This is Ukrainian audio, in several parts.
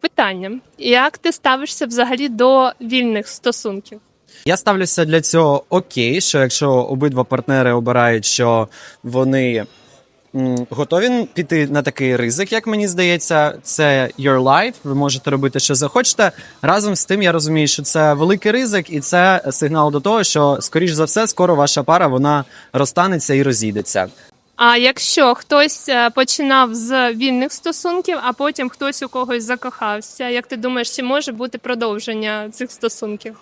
питання: як ти ставишся взагалі до вільних стосунків? Я ставлюся для цього окей, що якщо обидва партнери обирають, що вони м, готові піти на такий ризик, як мені здається, це your life, ви можете робити, що захочете. Разом з тим, я розумію, що це великий ризик, і це сигнал до того, що, скоріш за все, скоро ваша пара вона розтанеться і розійдеться. А якщо хтось е, починав з вільних стосунків, а потім хтось у когось закохався, як ти думаєш, чи може бути продовження цих стосунків?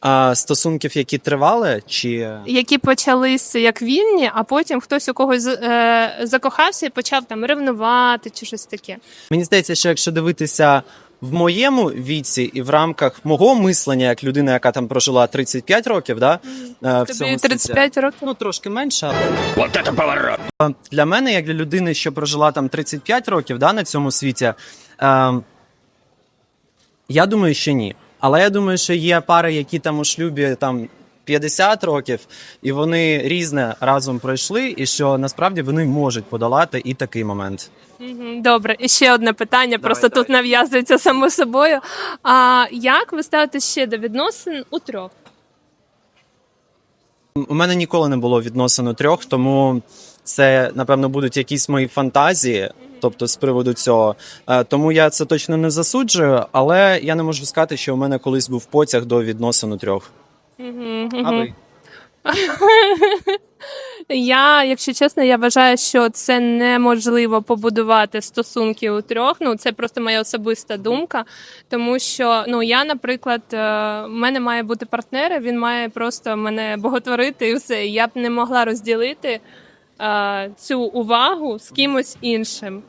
А стосунків, які тривали, чи Які почалися як вільні, а потім хтось у когось е, закохався і почав там ревнувати чи щось таке. Мені здається, що якщо дивитися в моєму віці і в рамках мого мислення, як людина, яка там прожила 35 років, да, е, в Тобі цьому 35 років. Ну, трошки менше. але- Е, Для мене, як для людини, що прожила там 35 років да, на цьому світі, е, я думаю, що ні. Але я думаю, що є пари, які там у шлюбі там 50 років, і вони різне разом пройшли, і що насправді вони можуть подолати і такий момент. Мгм, Добре, і ще одне питання, просто давай. тут нав'язується само собою. А як ви ставитесь ще до відносин у трьох? У мене ніколи не було відносину трьох, тому це напевно будуть якісь мої фантазії. Тобто з приводу цього, Е, тому я це точно не засуджую, але я не можу сказати, що у мене колись був потяг до відносину трьох. А ви? Я, якщо чесно, я вважаю, що це неможливо побудувати стосунки у трьох. Ну це просто моя особиста думка. Тому що ну я, наприклад, е, в мене має бути партнер, він має просто мене боготворити і все. Я б не могла розділити е, цю увагу з кимось іншим.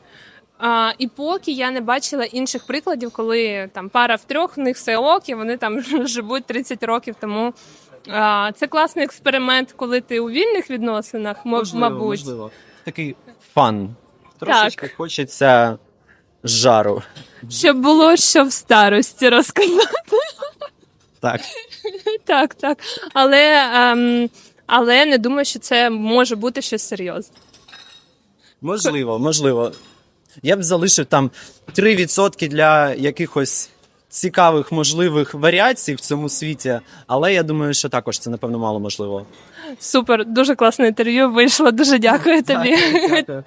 А, і поки я не бачила інших прикладів, коли там пара в трьох, в них все ок, і вони там живуть 30 років. Тому а, це класний експеримент, коли ти у вільних відносинах, мо- мабуть. можливо. Такий фан. Трошечки хочеться жару. Щоб було що в старості розказати. Так. так, так. Але, ем, але не думаю, що це може бути щось серйозне. Можливо, можливо. Я б залишив там 3% для якихось цікавих можливих варіацій в цьому світі, але я думаю, що також це напевно мало можливо. Супер, дуже класне інтерв'ю вийшло. Дуже дякую тобі. Дякую.